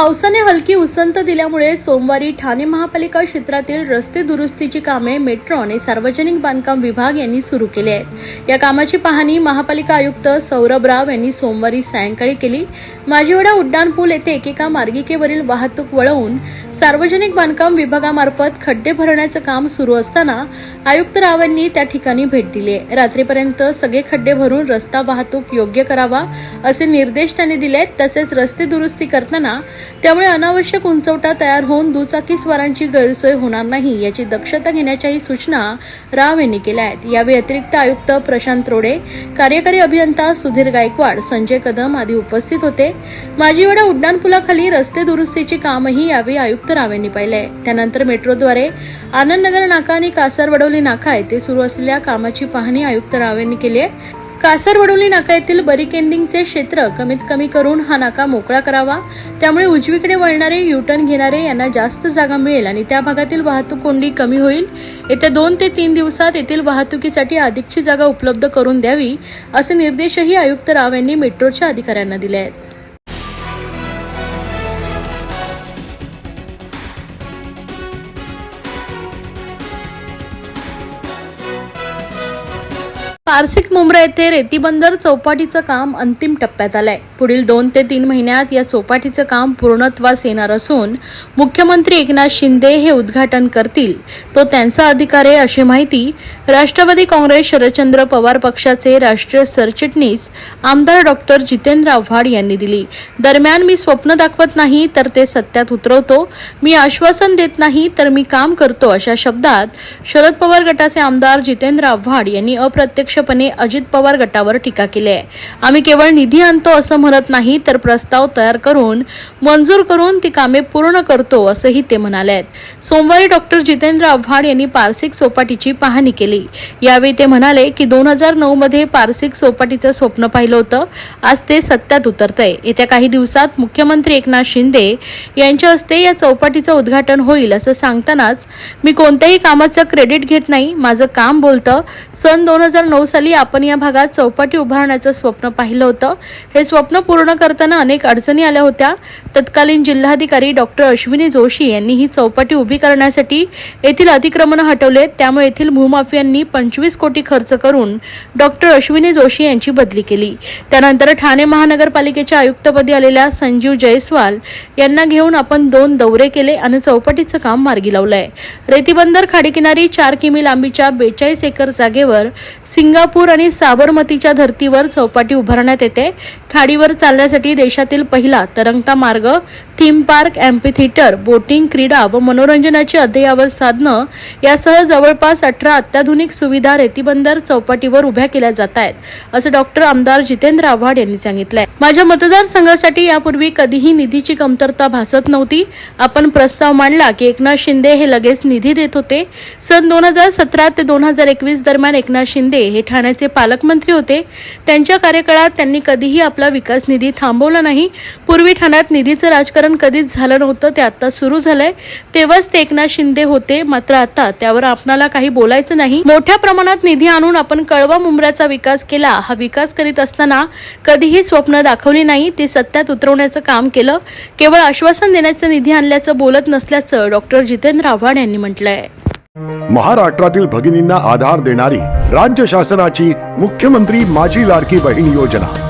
पावसाने हलकी उसंत दिल्यामुळे सोमवारी ठाणे महापालिका क्षेत्रातील रस्ते दुरुस्तीची कामे मेट्रो आणि सार्वजनिक बांधकाम विभाग यांनी सुरू केली आहेत. या कामाची पाहणी महापालिका आयुक्त सौरभ राव यांनी सोमवारी सायंकाळी केली. माजीवडा उड्डाणपूल येथे एकेका मार्गिकेवरील वाहतूक वळवून सार्वजनिक बांधकाम विभागामार्फत खड्डे भरण्याचं काम सुरू असताना आयुक्त रावांनी त्या ठिकाणी भेट दिली. आहे रात्रीपर्यंत सगळे खड्डे भरून रस्ता वाहतूक योग्य करावा असे निर्देश त्यांनी दिले तसेच रस्ते दुरुस्ती करताना त्यामुळे अनावश्यक उंचवटा तयार होऊन दुचाकीस्वारांची गैरसोय होणार नाही याची दक्षता घेण्याच्याही सूचना राव यांनी केल्या आहेत. यावेळी अतिरिक्त आयुक्त प्रशांत रोडे कार्यकारी अभियंता सुधीर गायकवाड संजय कदम आदी उपस्थित होते. माजीवाडा उड्डाणपुलाखाली रस्ते दुरुस्तीची कामही यावेळी आयुक्त राव यांनी पाहिले. त्यानंतर मेट्रोद्वारे आनंदनगर नाका आणि कासारवडवली नाका येथे सुरू असलेल्या कामाची पाहणी आयुक्त राव यांनी केली आहे कासारवडोली नाका येथील बरिकेंडिंगचे क्षेत्र कमीत कमी करून हा नाका मोकळा करावा. त्यामुळे उजवीकडे वळणारे युटर्न घेणारे यांना जास्त जागा मिळेल आणि त्या भागातील वाहतूक कोंडी कमी होईल. येत्या दोन ते तीन दिवसात येथील वाहतुकीसाठी अधिकची जागा उपलब्ध करून द्यावी असे निर्देशही आयुक्त राव यांनी मेट्रोच्या अधिकाऱ्यांना दिले आहेत पारसिक मुंब्रा येथे रेतीबंदर चौपाटीचं काम अंतिम टप्प्यात आलंय. पुढील दोन ते तीन महिन्यात या चौपाटीचं काम पूर्णत्वास येणार असून मुख्यमंत्री एकनाथ शिंदे हे उद्घाटन करतील. तो त्यांचा अधिकार आहे अशी माहिती राष्ट्रवादी काँग्रेस शरदचंद्र पवार पक्षाचे राष्ट्रीय सरचिटणीस आमदार डॉक्टर जितेंद्र आव्हाड यांनी दिली. दरम्यान मी स्वप्न दाखवत नाही तर ते सत्यात उतरवतो. मी आश्वासन देत नाही तर मी काम करतो अशा शब्दात शरद पवार गटाचे आमदार जितेंद्र आव्हाड यांनी अप्रत्यक्ष अप्रत्यक्षपणे अजित पवार गटावर टीका केली आहे. आम्ही केवळ निधी आणतो असं म्हणत नाही तर प्रस्ताव तयार करून मंजूर करून ती कामे पूर्ण करतो असंही ते म्हणाले आहेत सोमवारी डॉक्टर जितेंद्र आव्हाड यांनी पारसिक चौपाटीची पाहणी केली. यावेळी ते म्हणाले की दोन हजार नऊ मध्ये पारसिक चौपाटीचं स्वप्न पाहिलं होतं. आज ते सत्यात उतरतंय. येत्या काही दिवसात मुख्यमंत्री एकनाथ शिंदे यांच्या हस्ते या चौपाटीचं उद्घाटन होईल असं सांगतानाच मी कोणत्याही कामाचं क्रेडिट घेत नाही. माझं काम बोलतं. सन दोन हजार नऊ साली आपण या भागात चौपाटी उभारण्याचं स्वप्न पाहिलं होतं. हे स्वप्न पूर्ण करताना अनेक अडचणी आल्या होत्या. तत्कालीन जिल्हाधिकारी डॉक्टर अश्विनी जोशी यांनी ही चौपाटी उभी करण्यासाठी येथील अतिक्रमण हटवले. त्यामुळे येथील भूमाफियांनी पंचवीस कोटी खर्च करून डॉक्टर अश्विनी जोशी यांची बदली केली. त्यानंतर ठाणे महानगरपालिकेच्या आयुक्तपदी आलेल्या संजीव जयस्वाल यांना घेऊन आपण दोन दौरे केले आणि चौपाटीचं काम मार्गी लावलंय. रेतीबंदर खाडीकिनारी चार किमी लांबीच्या बेचाळीस एकर जागेवर सिंगापूर आणि साबरमतीच्या धर्तीवर चौपाटी उभारण्यात येते. खाडीवर चालण्यासाठी देशातील पहिला तरंगता मार्ग थीम पार्क अँपीथिएटर बोटिंग क्रीडा व मनोरंजनाची अद्ययावत साधनं यासह जवळपास अठरा अत्याधुनिक सुविधा रेतीबंदर चौपाटीवर उभ्या केल्या जात आहेत असं डॉक्टर आमदार जितेंद्र आव्हाड यांनी सांगितलंय. माझ्या मतदारसंघासाठी यापूर्वी कधीही निधीची कमतरता भासत नव्हती. आपण प्रस्ताव मांडला की एकनाथ शिंदे हे लगेच निधी देत होते. सन दोन हजार सतरा ते दोन हजार एकवीस दरम्यान एकनाथ शिंदे हे ठाण्याचे पालकमंत्री होते. त्यांच्या कार्यकाळात त्यांनी कधीही आपला विकास निधी थांबवला नाही. पूर्वी ठाण्यात निधीचं राजकारण आंदोलन कधीच झालं नव्हतं ते आता सुरू झालंय. तेव्हाच ते एकनाथ शिंदे होते मात्र आता त्यावर आपणाला काही बोलायचं नाही. मोठ्या प्रमाणात निधी आणून आपण कळवा मुंबऱ्याचा विकास केला. हा विकास करीत असताना कधीही स्वप्न दाखवली नाही ते सत्यात उतरवण्याचं काम केलं. केवळ आश्वासन देण्याचं निधी आणल्याचं बोलत नसल्याचं डॉक्टर जितेंद्र आव्हाड यांनी म्हटलंय. महाराष्ट्रातील भगिनींना आधार देणारी राज्य शासनाची मुख्यमंत्री माझी लाडकी बहीण योजना.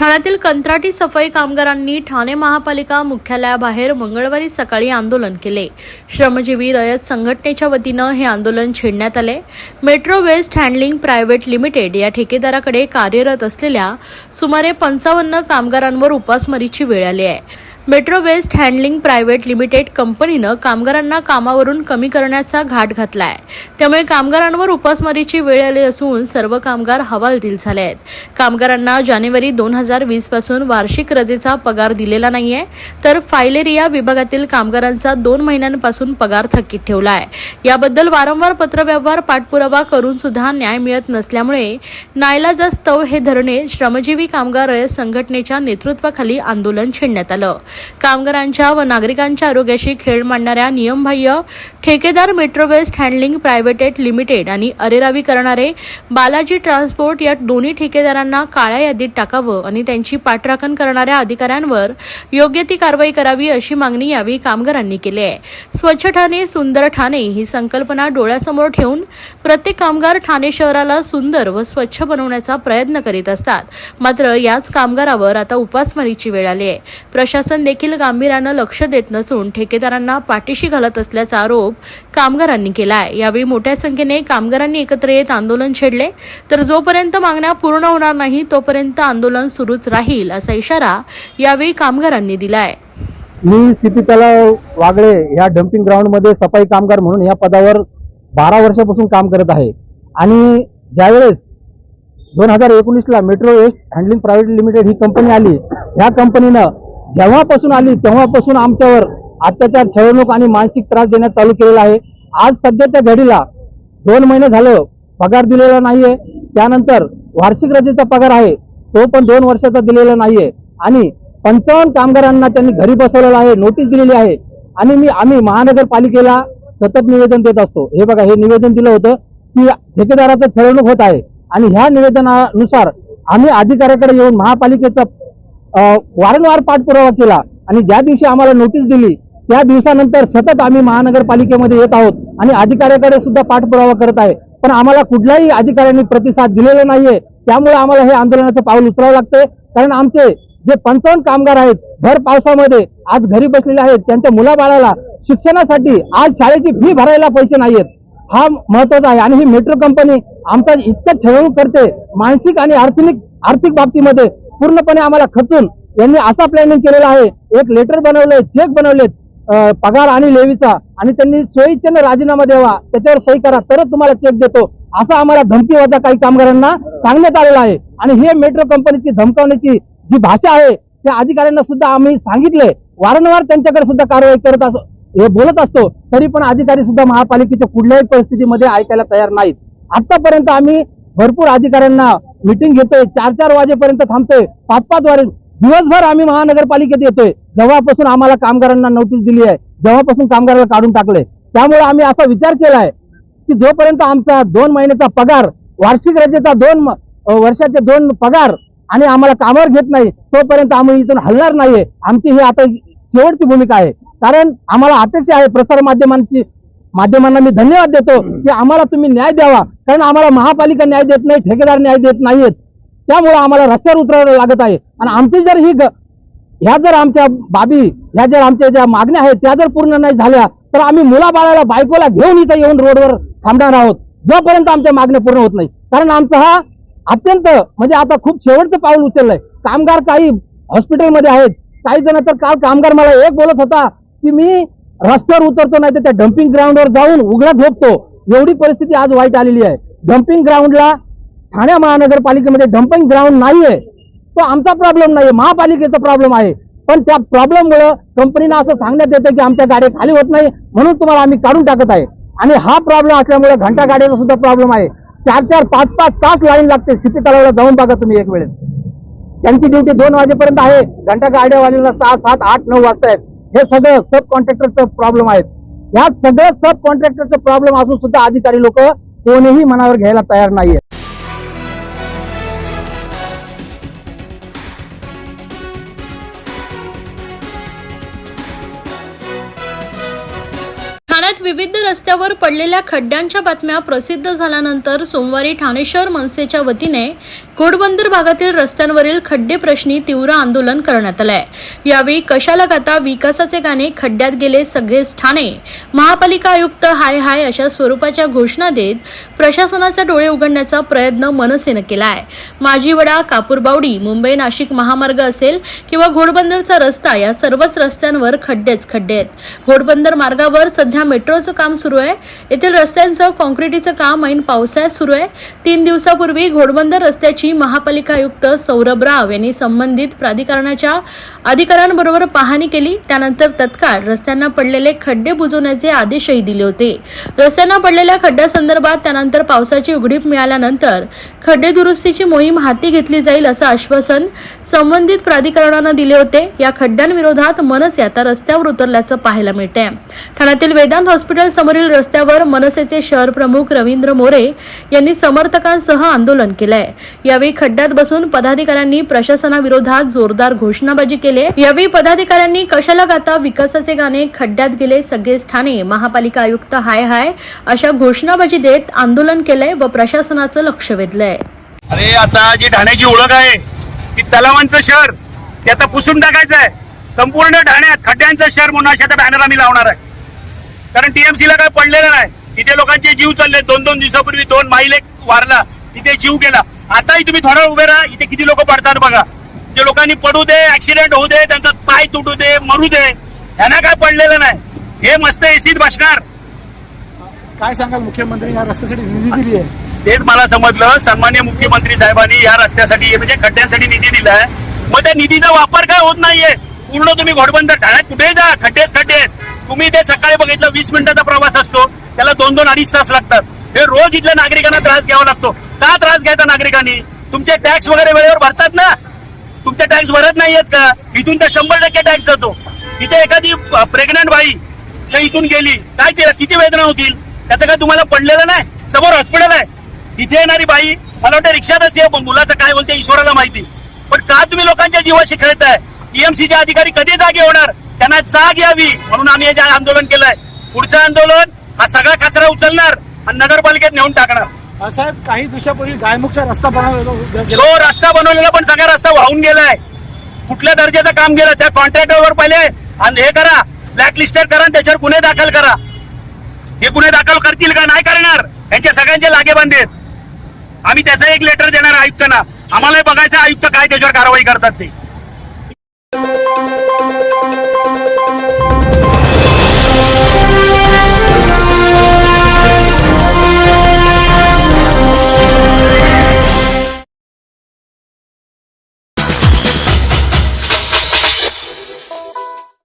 ठाण्यातील कंत्राटी सफाई कामगारांनी ठाणे महापालिका मुख्यालयाबाहेर मंगळवारी सकाळी आंदोलन केले. श्रमजीवी रयत संघटनेच्या वतीनं हे आंदोलन छेडण्यात आले. Metro waste handling private limited या ठेकेदाराकडे कार्यरत असलेल्या सुमारे पंचावन्न कामगारांवर उपासमारीची वेळ आली आहे. Metro waste handling private limited कंपनीनं कामगारांना कामावरून कमी करण्याचा घाट घातलाय. त्यामुळे कामगारांवर उपासमारीची वेळ आली असून सर्व कामगार हवालदिल झाले आहेत. कामगारांना जानेवारी दोन हजार वीसपासून वार्षिक रजेचा पगार दिलेला नाहीये तर फायलेरिया विभागातील कामगारांचा दोन महिन्यांपासून पगार थकीत ठेवला आहे याबद्दल वारंवार पत्रव्यवहार पाठपुरावा करून सुद्धा न्याय मिळत नसल्यामुळे नायलाजास्तव हे धरणे श्रमजीवी कामगार संघटनेच्या नेतृत्वाखाली आंदोलन छेडण्यात आलं. कामगारांच्या व नागरिकांच्या आरोग्याशी खेळ मांडणाऱ्या नियमबाह्य ठेकेदार metro waste handling private limited आणि अरेरावी करणारे बालाजी ट्रान्सपोर्ट या दोन्ही ठेकेदारांना काळ्या यादीत टाकावं आणि त्यांची पाठराखण करणाऱ्या अधिकाऱ्यांवर योग्य ती कारवाई करावी अशी मागणी यावेळी कामगारांनी केली आहे. स्वच्छ ठाणे सुंदर ठाणे ही संकल्पना डोळ्यासमोर ठेवून प्रत्येक कामगार ठाणे शहराला सुंदर व स्वच्छ बनवण्याचा प्रयत्न करीत असतात. मात्र याच कामगारावर आता उपासमारीची वेळ आली आहे. प्रशासन देखील गांभीर्यानं लक्ष देत नसून ठेकेदारांना पाठीशी घालत असल्याचा आरोप कामगारांनी केला आहे यावेळी मोठ्या संख्येने कामगारांनी एकत्र येत आंदोलन छेडले. तर जोपर्यंत मागण्या पूर्ण होणार नाही तोपर्यंत आंदोलन सुरूच राहील असा इशारा यावेळी कामगारांनी दिला आहे मी सिटी तलाव वागळे ह्या डम्पिंग ग्राउंडमध्ये सफाई कामगार म्हणून या पदावर बारा वर्षापासून काम करत आहे. आणि ज्यावेळेस दोन हजार एकोणीसला metro waste handling private limited ही कंपनी आली ह्या कंपनीनं जेव्हापासून आली तेव्हापासून आमच्यावर अत्याचार छळवणूक आणि मानसिक त्रास देण्यात चालू केलेला आहे. आज सध्याच्या घडीला दोन महिने झालं पगार दिलेला नाहीये. त्यानंतर वार्षिक रजेचा पगार आहे तो पण दोन वर्षाचा दिलेला नाहीये. आणि पंचावन्न कामगारांना त्यांनी घरी बसवलेला आहे नोटीस दिलेली आहे. आणि मी आम्ही महानगरपालिकेला सतत निवेदन देत असतो. हे बघा हे निवेदन दिलं होतं की ठेकेदाराचं छळवणूक होत आहे. आणि ह्या निवेदनानुसार आम्ही अधिकाऱ्याकडे येऊन महापालिकेचा वारंवार पाठपुरावा केला आणि ज्या दिवशी आम्हाला नोटीस दिली त्या दिवसानंतर सतत आम्ही महानगरपालिकेमध्ये येत आहोत आणि अधिकाऱ्याकडे सुद्धा पाठपुरावा करत आहे. पण आम्हाला कुठल्याही अधिकाऱ्यांनी प्रतिसाद दिलेला नाहीये. त्यामुळे आम्हाला हे आंदोलनाचं पाऊल उचलावं लागतंय. कारण आमचे जे पंचावन्न कामगार आहेत भर पावसामध्ये आज घरी बसलेले आहेत त्यांच्या मुलाबाळाला शिक्षणासाठी आज शाळेची फी भरायला पैसे नाहीयेत. हा महत्त्वाचा आहे. आणि ही मेट्रो कंपनी आमचा इतकं छळवणूक करते मानसिक आणि आर्थिक आर्थिक बाबतीमध्ये. पूर्णपणे आम्हाला खचून यांनी असा प्लॅनिंग केलेला आहे. एक लेटर बनवलंय चेक बनवलेत पगार आणि लेवीचा आणि त्यांनी सोयीच्यानं राजीनामा द्यावा त्याच्यावर सही करा तरच तुम्हाला चेक देतो. असा आम्हाला धमकी काही कामगारांना सांगण्यात आलेलं आहे. आणि हे मेट्रो कंपनीची धमकावण्याची जी भाषा आहे त्या अधिकाऱ्यांना सुद्धा आम्ही सांगितले. वारंवार त्यांच्याकडे सुद्धा कारवाई करत असो हे बोलत असतो तरी पण अधिकारी सुद्धा महापालिकेच्या कुठल्याही परिस्थितीमध्ये ऐकायला तयार नाहीत. आतापर्यंत आम्ही भरपूर अधिकाऱ्यांना मिटिंग घेतोय. चार चार वाजेपर्यंत थांबतोय. पाच पाच वाजे दिवसभर आम्ही महानगरपालिकेत येतोय. जेव्हापासून आम्हाला कामगारांना नोटीस दिली आहे जेव्हापासून कामगाराला काढून टाकले त्यामुळे आम्ही असा विचार केलाय की जोपर्यंत आमचा दोन महिन्याचा पगार वार्षिक रजेचा दोन म- वर्षाचे दोन पगार आणि आम्हाला कामावर घेत नाही तोपर्यंत आम्ही इथून हलणार नाहीये. आमची ही आता शेवटची भूमिका आहे. कारण आम्हाला अपेक्षा आहे प्रसार माध्यमांची माध्यमांना मी धन्यवाद देतो की आम्हाला तुम्ही न्याय द्यावा. कारण आम्हाला महापालिका न्याय देत नाही ठेकेदार न्याय देत नाहीयेत. त्यामुळे आम्हाला रस्त्यावर उतरावं लागत आहे. आणि आमची जर ही ह्या जर आमच्या बाबी ह्या जर आमच्या ज्या मागण्या आहेत त्या जर पूर्ण नाही झाल्या तर आम्ही मुलाबाळाला बायकोला घेऊन इथं येऊन रोडवर थांबणार आहोत. जोपर्यंत आमच्या मागण्या पूर्ण होत नाही कारण आमचा हा अत्यंत म्हणजे आता खूप शेवटचं पाऊल उचललंय. कामगार काही हॉस्पिटलमध्ये आहेत. काही जण तर काल कामगार मला एक बोलत होता की मी रस्त्यावर उतरतो नाही तर त्या डम्पिंग ग्राउंडवर जाऊन उघडा झोपतो. एवढी परिस्थिती आज वाईट आलेली आहे. डम्पिंग ग्राउंडला ठाणे महानगरपालिकेमध्ये डम्पिंग ग्राउंड नाहीये. तो आमचा प्रॉब्लेम नाहीये. महापालिकेचा प्रॉब्लेम आहे. पण त्या प्रॉब्लेममुळं कंपनीनं असं सांगण्यात येतं की आमच्या गाड्या खाली होत नाही म्हणून तुम्हाला आम्ही काढून टाकत आहे. आणि हा प्रॉब्लेम असल्यामुळे घंटा गाड्याचा सुद्धा प्रॉब्लेम आहे. चार चार पाच पाच तास लाईन लागते. सिटी तलावाला जाऊन बघा तुम्ही एक वेळेस. त्यांची ड्युटी दोन वाजेपर्यंत आहे. घंटा गाड्यावाल्यांना सहा सात आठ नऊ वाजता आहेत हे सगळं सब कॉन्ट्रॅक्टरचं प्रॉब्लेम आहेत. या सगळं सब कॉन्ट्रॅक्टरचं प्रॉब्लेम असून सुद्धा अधिकारी लोक कोणीही मनावर घ्यायला तयार नाहीये. ठाण्यात विविध रस्त्यावर पडलेल्या खड्ड्यांच्या बातम्या प्रसिद्ध झाल्यानंतर सोमवारी ठाणे शहर मनसेच्या वतीने घोडबंदर भागातील रस्त्यांवरील खड्डे प्रश्नी तीव्र आंदोलन करण्यात आलंय. यावेळी कशाला गाता विकासाचे गाणे खड्ड्यात गेले सगळेच ठाणे. महापालिका आयुक्त हाय हाय अशा स्वरूपाच्या घोषणा देत प्रशासनाचे डोळे उघडण्याचा प्रयत्न मनसेनं केला आहे माजीवडा कापूरबावडी मुंबई नाशिक महामार्ग असेल किंवा घोडबंदरचा रस्ता या सर्वच रस्त्यांवर खड्डेच खड्डे आहेत. घोडबंदर मार्गावर सध्या मेट्रोचं काम सुरू आहे. येथील रस्त्यांचं कॉन्क्रिटीचं काम ऐन पावसाळ्यात सुरू आहे. तीन दिवसापूर्वी घोडबंदर रस्त्याची महापालिका आयुक्त सौरभ राव यांनी संबंधित प्राधिकरणाच्या अधिकाऱ्यांबरोबर पाहणी केली. त्यानंतर तत्काळ रस्त्यांना पडलेले खड्डे बुजवण्याचे आदेशही दिले होते. रस्त्यांना पडलेल्या खड्ड्यासंदर्भात त्यानंतर पावसाची उघडीप मिळाल्यानंतर खड्डे दुरुस्तीची मोहीम हाती घेतली जाईल असं आश्वासन संबंधित प्राधिकरणानं दिले होते. या खड्ड्यांविरोधात मनसे आता रस्त्यावर उतरल्याचं पाहायला मिळतंय. ठाण्यातील वेदांत हॉस्पिटल समोरील रस्त्यावर मनसेचे शहर प्रमुख रवींद्र मोरे यांनी समर्थकांसह आंदोलन केलंय. यावेळी खड्ड्यात बसून पदाधिकाऱ्यांनी प्रशासनाविरोधात जोरदार घोषणाबाजी केली. यावेळी पदाधिकाऱ्यांनी कशाला गाता विकासाचे गाणे खड्ड्यात गेले सगळेच ठाणे महापालिका आयुक्त हाय हाय अशा घोषणाबाजी देत आंदोलन केलंय व प्रशासनाचं लक्ष वेधलंय. अरे आता जी ठाण्याची ओळख आहे की तलावांचं शहर ते आता पुसून टाकायचं आहे संपूर्ण ठाण्यात खड्ड्यांचं शहर म्हणून अशा बॅनर आम्ही लावणार आहे. कारण टीएमसीला काय पडलेलं नाही. तिथे लोकांचे जीव चालले दोन दोन दिवसापूर्वी दोन माईल एक वारला तिथे जीव गेला. आताही तुम्ही थोडा उभे राहा इथे किती लोक पडतात बघा. जे लोकांनी पडू दे ऍक्सिडेंट होऊ दे त्यांचा पाय तुटू दे मरू दे यांना काय पडलेलं नाही. हे मस्त एसीत बसणार. काय सांगाल मुख्यमंत्री? या रस्त्यासाठी निधी दिली आहे. तेच मला समजलं. सन्मान्य मुख्यमंत्री साहेबांनी या रस्त्यासाठी म्हणजे खड्ड्यांसाठी निधी दिलाय मग त्या निधीचा वापर काय होत नाहीये? पूर्ण तुम्ही घोडबंदर ठाण्यात कुठे जा. खड्डेच खड्डे. तुम्ही ते सकाळी बघितलं वीस मिनिटाचा प्रवास असतो. त्याला दोन दोन अडीच तास लागतात. हे रोज इथल्या नागरिकांना त्रास घ्यावा लागतो. का त्रास घ्यायचा नागरिकांनी? तुमचे टॅक्स वगैरे वेळेवर भरतात ना. तुमचे टॅक्स भरत नाहीयेत का? इथून तर शंभर टक्के टॅक्स जातो. तिथे एखादी प्रेग्नंट बाई जर इथून गेली काय तिला किती वेदना होतील? त्याचं काय तुम्हाला पडलेलं नाही? समोर हॉस्पिटल आहे. तिथे येणारी बाई मला वाटतं रिक्षात असते पण मुलाचं काय बोलते ईश्वराला माहिती. पण का तुम्ही लोकांच्या जीवाशी खेळताय? टीएमसीचे अधिकारी कधी जागे होणार? त्यांना जाग यावी म्हणून आम्ही हे आंदोलन केलंय. पुढचं आंदोलन हा सगळा कचरा उचलणार आणि नगरपालिकेत नेऊन टाकणार. साहेब काही दिवसापूर्वी गायमुखचा रस्ता बनवला तो रस्ता बनवलेला पण सगळा रस्ता वाहून गेलाय. कुठल्या दर्जाचं काम गेलं त्या कॉन्ट्रॅक्टरवर पहिले आणि हे करा ब्लॅकलिस्टेड करा आणि त्याच्यावर गुन्हे दाखल करा. हे गुन्हे दाखल करतील का? नाही करणार. यांच्या सगळ्यांचे लागे आहेत. आम्ही त्याचं एक लेटर देणार आयुक्तांना. आम्हाला बघायचं आयुक्त काय त्याच्यावर कारवाई करतात ते.